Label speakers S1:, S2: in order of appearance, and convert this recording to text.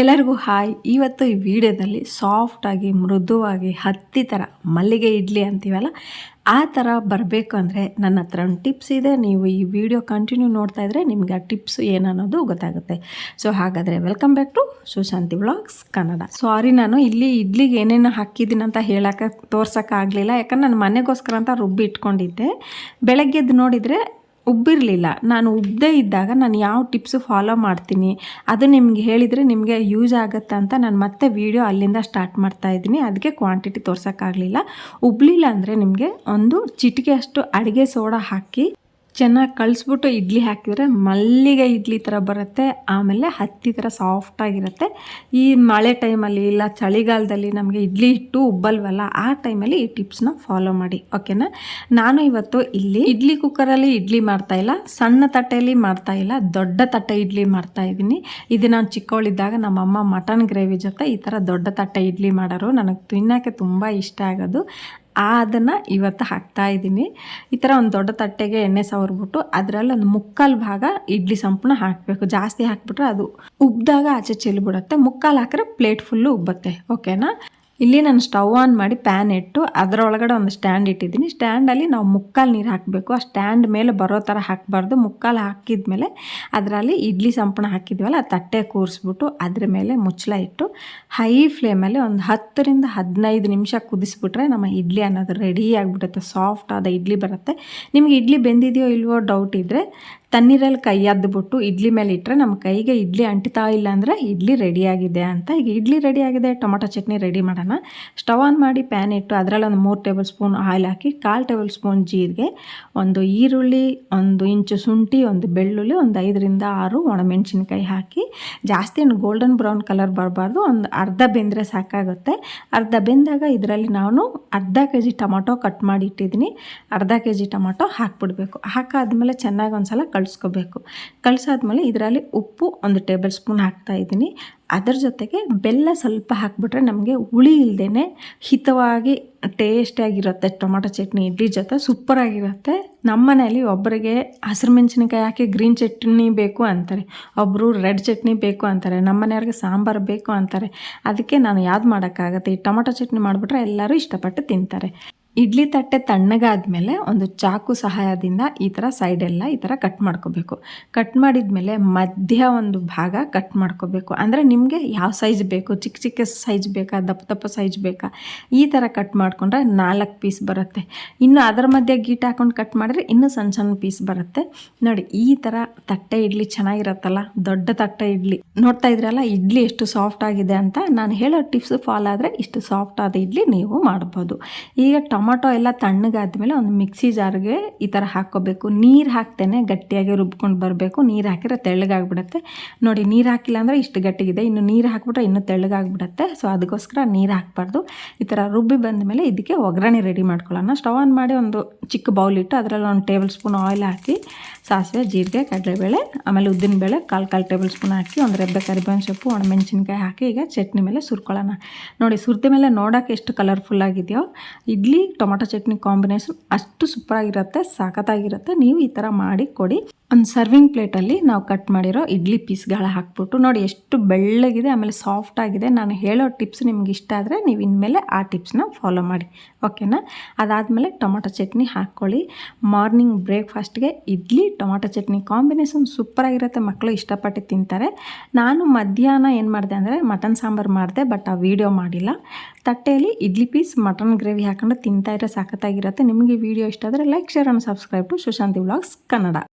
S1: ಎಲ್ಲರಿಗೂ ಹಾಯ್. ಇವತ್ತು ಈ ವಿಡಿಯೋದಲ್ಲಿ ಸಾಫ್ಟಾಗಿ ಮೃದುವಾಗಿ, ಹತ್ತಿ ಥರ ಮಲ್ಲಿಗೆ ಇಡ್ಲಿ ಅಂತೀವಲ್ಲ, ಆ ಥರ ಬರಬೇಕು ಅಂದರೆ ನನ್ನ ಹತ್ರ ಒಂದು ಟಿಪ್ಸ್ ಇದೆ. ನೀವು ಈ ವಿಡಿಯೋ ಕಂಟಿನ್ಯೂ ನೋಡ್ತಾ ಇದ್ದರೆ ನಿಮ್ಗೆ ಆ ಟಿಪ್ಸ್ ಏನನ್ನೋದು ಗೊತ್ತಾಗುತ್ತೆ. ಸೊ ಹಾಗಾದರೆ welcome back to Sushanthi vlogs Kannada ಸಾರಿ ನಾನು ಇಲ್ಲಿ ಇಡ್ಲಿಗೆ ಏನೇನು ಹಾಕಿದ್ದೀನಿ ಅಂತ ಹೇಳೋಕ್ಕೆ ತೋರ್ಸೋಕ್ಕಾಗಲಿಲ್ಲ ಯಾಕಂದ್ರೆ ನಾನು ಮನೆಗೋಸ್ಕರ ಅಂತ ರುಬ್ಬಿ ಇಟ್ಕೊಂಡಿದ್ದೆ. ಬೆಳಗ್ಗೆದ್ದು ನೋಡಿದರೆ ಉಬ್ಬಿರಲಿಲ್ಲ. ನಾನು ಉಬ್ಬದೇ ಇದ್ದಾಗ ನಾನು ಯಾವ ಟಿಪ್ಸು ಫಾಲೋ ಮಾಡ್ತೀನಿ, ಅದು ನಿಮ್ಗೆ ಹೇಳಿದರೆ ನಿಮಗೆ ಯೂಸ್ ಆಗುತ್ತೆ ಅಂತ ನಾನು ಮತ್ತೆ ವೀಡಿಯೋ ಅಲ್ಲಿಂದ ಸ್ಟಾರ್ಟ್ ಮಾಡ್ತಾ ಇದ್ದೀನಿ. ಅದಕ್ಕೆ ಕ್ವಾಂಟಿಟಿ ತೋರ್ಸೋಕ್ಕಾಗಲಿಲ್ಲ. ಉಬ್ಲಿಲ್ಲ ಅಂದರೆ ನಿಮಗೆ ಒಂದು ಚಿಟಿಕೆ ಅಷ್ಟು ಅಡುಗೆ ಸೋಡಾ ಹಾಕಿ ಚೆನ್ನಾಗಿ ಕಳಿಸ್ಬಿಟ್ಟು ಇಡ್ಲಿ ಹಾಕಿದರೆ ಮಲ್ಲಿಗೆ ಇಡ್ಲಿ ಥರ ಬರುತ್ತೆ, ಆಮೇಲೆ ಹತ್ತಿ ಥರ ಸಾಫ್ಟಾಗಿರುತ್ತೆ ಈ ಮಳೆ ಟೈಮಲ್ಲಿ ಇಲ್ಲ, ಚಳಿಗಾಲದಲ್ಲಿ ನಮಗೆ ಇಡ್ಲಿ ಇಟ್ಟು ಉಬ್ಬಲ್ವಲ್ಲ, ಆ ಟೈಮಲ್ಲಿ ಈ ಟಿಪ್ಸ್ನ ಫಾಲೋ ಮಾಡಿ ಓಕೆನಾ ನಾನು ಇವತ್ತು ಇಲ್ಲಿ ಇಡ್ಲಿ ಕುಕ್ಕರಲ್ಲಿ ಇಡ್ಲಿ ಮಾಡ್ತಾ ಇಲ್ಲ, ಸಣ್ಣ ತಟ್ಟೆಯಲ್ಲಿ ಮಾಡ್ತಾ ಇಲ್ಲ, ದೊಡ್ಡ ತಟ್ಟೆ ಇಡ್ಲಿ ಮಾಡ್ತಾ ಇದ್ದೀನಿ. ಇದು ನಾನು ಚಿಕ್ಕವಳಿದ್ದಾಗ ನಮ್ಮಮ್ಮ ಮಟನ್ ಗ್ರೇವಿ ಜೊತೆ ಈ ಥರ ದೊಡ್ಡ ತಟ್ಟೆ ಇಡ್ಲಿ ಮಾಡೋರು, ನನಗೆ ತಿನ್ನೋಕ್ಕೆ ತುಂಬ ಇಷ್ಟ ಆಗೋದು. ಅದನ್ನು ಇವತ್ತು ಹಾಕ್ತಾ ಇದ್ದೀನಿ. ಈ ಥರ ಒಂದು ದೊಡ್ಡ ತಟ್ಟೆಗೆ ಎಣ್ಣೆ ಸವರ್ಬಿಟ್ಟು ಅದರಲ್ಲಿ ಒಂದು ಮುಕ್ಕಾಲು ಭಾಗ ಇಡ್ಲಿ ಸಂಪೂರ್ಣ ಹಾಕಬೇಕು. ಜಾಸ್ತಿ ಹಾಕ್ಬಿಟ್ರೆ ಅದು ಉಬ್ಬಿದಾಗ ಆಚೆ ಚೆಲ್ಬಿಡುತ್ತೆ. ಮುಕ್ಕಾಲು ಹಾಕಿದ್ರೆ ಪ್ಲೇಟ್ ಫುಲ್ಲು ಉಬ್ಬತ್ತೆ. ಓಕೆನಾ ಇಲ್ಲಿ ನಾನು ಸ್ಟವ್ ಆನ್ ಮಾಡಿ ಪ್ಯಾನ್ ಇಟ್ಟು ಅದರೊಳಗಡೆ ಒಂದು ಸ್ಟ್ಯಾಂಡ್ ಇಟ್ಟಿದ್ದೀನಿ. ಸ್ಟ್ಯಾಂಡಲ್ಲಿ ನಾವು ಮುಕ್ಕಾಲು ನೀರು ಹಾಕಬೇಕು. ಆ ಸ್ಟ್ಯಾಂಡ್ ಮೇಲೆ ಬರೋ ಥರ ಹಾಕಬಾರ್ದು. ಮುಕ್ಕಾಲು ಹಾಕಿದ್ಮೇಲೆ ಅದರಲ್ಲಿ ಇಡ್ಲಿ ಸಂಪಣ ಹಾಕಿದ್ವಲ್ಲ, ಆ ತಟ್ಟೆ ಕೂರಿಸ್ಬಿಟ್ಟು ಅದ್ರ ಮೇಲೆ ಮುಚ್ಚಳ ಇಟ್ಟು ಹೈ ಫ್ಲೇಮಲ್ಲಿ ಒಂದು ಹತ್ತರಿಂದ ಹದಿನೈದು ನಿಮಿಷ ಕುದಿಸ್ಬಿಟ್ರೆ ನಮ್ಮ ಇಡ್ಲಿ ಅನ್ನೋದು ರೆಡಿ ಆಗಿಬಿಡುತ್ತೆ. ಸಾಫ್ಟ್ ಆದ ಇಡ್ಲಿ ಬರುತ್ತೆ. ನಿಮಗೆ ಇಡ್ಲಿ ಬೆಂದಿದೆಯೋ ಇಲ್ವೋ ಡೌಟ್ ಇದ್ದರೆ ತಣ್ಣೀರಲ್ಲಿ ಕೈ ಅದ್ಬಿಟ್ಟು ಇಡ್ಲಿ ಮೇಲೆ ಇಟ್ಟರೆ ನಮ್ಮ ಕೈಗೆ ಇಡ್ಲಿ ಅಂಟಿತಾ ಇಲ್ಲ ಅಂದರೆ ಇಡ್ಲಿ ರೆಡಿಯಾಗಿದೆ ಅಂತ. ಈಗ ಇಡ್ಲಿ ರೆಡಿಯಾಗಿದೆ ಟೊಮೊಟೊ ಚಟ್ನಿ ರೆಡಿ ಮಾಡೋಣ. ಸ್ಟವ್ ಆನ್ ಮಾಡಿ ಪ್ಯಾನ್ ಇಟ್ಟು ಅದರಲ್ಲಿ ಒಂದು ಮೂರು ಟೇಬಲ್ ಸ್ಪೂನ್ ಆಯಿಲ್ ಹಾಕಿ ಕಾಲು ಟೇಬಲ್ ಸ್ಪೂನ್ ಜೀರಿಗೆ, ಒಂದು ಈರುಳ್ಳಿ, ಒಂದು ಇಂಚು ಶುಂಠಿ, ಒಂದು ಬೆಳ್ಳುಳ್ಳಿ, ಒಂದು ಐದರಿಂದ ಆರು ಒಣಮೆಣಸಿನ್ಕಾಯಿ ಹಾಕಿ ಜಾಸ್ತಿ ಏನು ಗೋಲ್ಡನ್ ಬ್ರೌನ್ ಕಲರ್ ಬರಬಾರ್ದು. ಒಂದು ಅರ್ಧ ಬೆಂದರೆ ಸಾಕಾಗುತ್ತೆ. ಅರ್ಧ ಬೆಂದಾಗ ಇದರಲ್ಲಿ ನಾನು ಅರ್ಧ ಕೆ ಜಿ ಟೊಮೊಟೊ ಕಟ್ ಮಾಡಿ ಇಟ್ಟಿದ್ದೀನಿ. ಅರ್ಧ ಕೆ ಜಿ ಟೊಮೊಟೊ ಹಾಕ್ಬಿಡ್ಬೇಕು. ಹಾಕಾದ್ಮೇಲೆ ಚೆನ್ನಾಗಿ ಒಂದು ಸಲ ಕಳಿಸ್ಕೋಬೇಕು. ಕಳಿಸಾದ್ಮೇಲೆ ಇದರಲ್ಲಿ ಉಪ್ಪು ಒಂದು ಟೇಬಲ್ ಸ್ಪೂನ್ ಹಾಕ್ತಾ ಇದ್ದೀನಿ. ಅದರ ಜೊತೆಗೆ ಬೆಲ್ಲ ಸ್ವಲ್ಪ ಹಾಕ್ಬಿಟ್ರೆ ನಮಗೆ ಹುಳಿ ಇಲ್ಲದೇ ಹಿತವಾಗಿ ಟೇಸ್ಟಿಯಾಗಿರುತ್ತೆ ಟೊಮೊಟೊ ಚಟ್ನಿ, ಇಡ್ಲಿ ಜೊತೆ ಸೂಪರಾಗಿರುತ್ತೆ ನಮ್ಮ ಮನೆಯಲ್ಲಿ ಒಬ್ಬರಿಗೆ ಹಸಿರು ಮೆಣಸಿನಕಾಯಿ ಹಾಕಿ ಗ್ರೀನ್ ಚಟ್ನಿ ಬೇಕು ಅಂತಾರೆ. ಒಬ್ಬರು ರೆಡ್ ಚಟ್ನಿ ಬೇಕು ಅಂತಾರೆ. ನಮ್ಮ ಮನೆಯವ್ರಿಗೆ ಸಾಂಬಾರು ಬೇಕು ಅಂತಾರೆ. ಅದಕ್ಕೆ ನಾನು ಯಾವ್ದು ಮಾಡೋಕ್ಕಾಗತ್ತೆ? ಈ ಟೊಮೊಟೊ ಚಟ್ನಿ ಮಾಡಿಬಿಟ್ರೆ ಎಲ್ಲರೂ ಇಷ್ಟಪಟ್ಟು ತಿಂತಾರೆ. ಇಡ್ಲಿ ತಟ್ಟೆ ತಣ್ಣಗಾದ್ಮೇಲೆ ಒಂದು ಚಾಕು ಸಹಾಯದಿಂದ ಈ ಥರ ಸೈಡೆಲ್ಲ ಈ ಥರ ಕಟ್ ಮಾಡ್ಕೋಬೇಕು. ಕಟ್ ಮಾಡಿದ ಮೇಲೆ ಮಧ್ಯ ಒಂದು ಭಾಗ ಕಟ್ ಮಾಡ್ಕೋಬೇಕು. ಅಂದರೆ ನಿಮಗೆ ಯಾವ ಸೈಜ್ ಬೇಕು? ಚಿಕ್ಕ ಚಿಕ್ಕ ಸೈಜ್ ಬೇಕಾ? ದಪ್ಪ ದಪ್ಪ ಸೈಜ್ ಬೇಕಾ? ಈ ಥರ ಕಟ್ ಮಾಡಿಕೊಂಡ್ರೆ ನಾಲ್ಕು ಪೀಸ್ ಬರುತ್ತೆ. ಇನ್ನು ಅದರ ಮಧ್ಯೆ ಗೀಟ್ ಹಾಕೊಂಡು ಕಟ್ ಮಾಡಿದ್ರೆ ಇನ್ನೂ ಸಣ್ಣ ಸಣ್ಣ ಪೀಸ್ ಬರುತ್ತೆ. ನೋಡಿ, ಈ ಥರ ತಟ್ಟೆ ಇಡ್ಲಿ ಚೆನ್ನಾಗಿರತ್ತಲ್ಲ? ದೊಡ್ಡ ತಟ್ಟೆ ಇಡ್ಲಿ. ನೋಡ್ತಾ ಇದ್ರಲ್ಲ, ಇಡ್ಲಿ ಎಷ್ಟು ಸಾಫ್ಟ್ ಆಗಿದೆ ಅಂತ ನಾನು ಹೇಳೋ ಟಿಪ್ಸ್ ಫಾಲೋ ಆದರೆ ಇಷ್ಟು ಸಾಫ್ಟ್ ಆದ ಇಡ್ಲಿ ನೀವು ಮಾಡ್ಬೋದು. ಈಗ ಟೊಮೊಟೊ ಎಲ್ಲ ತಣ್ಣಗಾದ್ಮೇಲೆ ಒಂದು ಮಿಕ್ಸಿ ಜಾರ್ಗೆ ಈ ಥರ ಹಾಕ್ಕೋಬೇಕು. ನೀರು ಹಾಕ್ತೇನೆ, ಗಟ್ಟಿಯಾಗಿ ರುಬ್ಕೊಂಡು ಬರಬೇಕು. ನೀರು ಹಾಕಿದ್ರೆ ತೆಳ್ಳಗಾಗ್ಬಿಡುತ್ತೆ. ನೋಡಿ, ನೀರು ಹಾಕಿಲ್ಲ ಅಂದರೆ ಇಷ್ಟು ಗಟ್ಟಿಗಿದೆ. ಇನ್ನು ನೀರು ಹಾಕ್ಬಿಟ್ರೆ ಇನ್ನೂ ತೆಳ್ಳಗಾಗ್ಬಿಡುತ್ತೆ. ಸೊ ಅದಕ್ಕೋಸ್ಕರ ನೀರು ಹಾಕ್ಬಾರ್ದು. ಈ ಥರ ರುಬ್ಬಿ ಬಂದ ಮೇಲೆ ಇದಕ್ಕೆ ಒಗ್ಗರಣೆ ರೆಡಿ ಮಾಡ್ಕೊಳ್ಳೋಣ. ಸ್ಟವ್ ಆನ್ ಮಾಡಿ ಒಂದು ಚಿಕ್ಕ ಬೌಲ್ ಇಟ್ಟು ಅದರಲ್ಲಿ ಒಂದು ಟೇಬಲ್ ಸ್ಪೂನ್ ಆಯಿಲ್ ಹಾಕಿ, ಸಾಸಿವೆ, ಜೀರಿಗೆ, ಕಡಲೆಬೇಳೆ, ಆಮೇಲೆ ಉದ್ದಿನಬೇಳೆ ಕಾಲು ಕಾಲು ಟೇಬಲ್ ಸ್ಪೂನ್ ಹಾಕಿ ಒಂದು ರೆಬ್ಬೆ ಕರಿಬೇವಿನ ಸೊಪ್ಪು ಒಣಮೆಣಸಿನ್ಕಾಯಿ ಹಾಕಿ ಈಗ ಚಟ್ನಿ ಮೇಲೆ ಸುರ್ಕೊಳ್ಳೋಣ. ನೋಡಿ, ಸುರ್ದ ಮೇಲೆ ನೋಡೋಕೆ ಎಷ್ಟು ಕಲರ್ಫುಲ್ ಆಗಿದೆಯೋ, ಇಡ್ಲಿ ಟೊಮೊಟೊ ಚಟ್ನಿ ಕಾಂಬಿನೇಷನ್ ಅಷ್ಟು ಸೂಪರಾಗಿರುತ್ತೆ ಸಖತ್ತಾಗಿರುತ್ತೆ ನೀವು ಈ ಥರ ಮಾಡಿ ಕೊಡಿ. ಒಂದು ಸರ್ವಿಂಗ್ ಪ್ಲೇಟಲ್ಲಿ ನಾವು ಕಟ್ ಮಾಡಿರೋ ಇಡ್ಲಿ ಪೀಸ್ಗಳ ಹಾಕ್ಬಿಟ್ಟು ನೋಡಿ ಎಷ್ಟು ಬೆಳ್ಳಗಿದೆ, ಆಮೇಲೆ ಸಾಫ್ಟ್ ಆಗಿದೆ. ನಾನು ಹೇಳೋ ಟಿಪ್ಸ್ ನಿಮ್ಗೆ ಇಷ್ಟ ಆದರೆ ನೀವು ಇನ್ಮೇಲೆ ಆ ಟಿಪ್ಸ್ನ ಫಾಲೋ ಮಾಡಿ. ಓಕೆನಾ ಅದಾದಮೇಲೆ ಟೊಮೊಟೊ ಚಟ್ನಿ ಹಾಕ್ಕೊಳ್ಳಿ. ಮಾರ್ನಿಂಗ್ ಬ್ರೇಕ್ಫಾಸ್ಟ್ಗೆ ಇಡ್ಲಿ, ಟೊಮೊಟೊ ಚಟ್ನಿ ಕಾಂಬಿನೇಷನ್ ಸೂಪರಾಗಿರುತ್ತೆ ಮಕ್ಕಳು ಇಷ್ಟಪಟ್ಟು ತಿಂತಾರೆ. ನಾನು ಮಧ್ಯಾಹ್ನ ಏನು ಮಾಡಿದೆ ಅಂದರೆ ಮಟನ್ ಸಾಂಬಾರು ಮಾಡಿದೆ ಬಟ್ ಆ ವಿಡಿಯೋ ಮಾಡಿಲ್ಲ. ತಟ್ಟೆಯಲ್ಲಿ ಇಡ್ಲಿ ಪೀಸ್ ಮಟನ್ ಗ್ರೇವಿ ಹಾಕೊಂಡು ತಿಂತಾ ಇದ್ರೆ ಸಖತ್ತಾಗಿರುತ್ತೆ ನಿಮಗೆ ವಿಡಿಯೋ ಇಷ್ಟ ಆದರೆ like share and subscribe to Sushanthi vlogs Kannada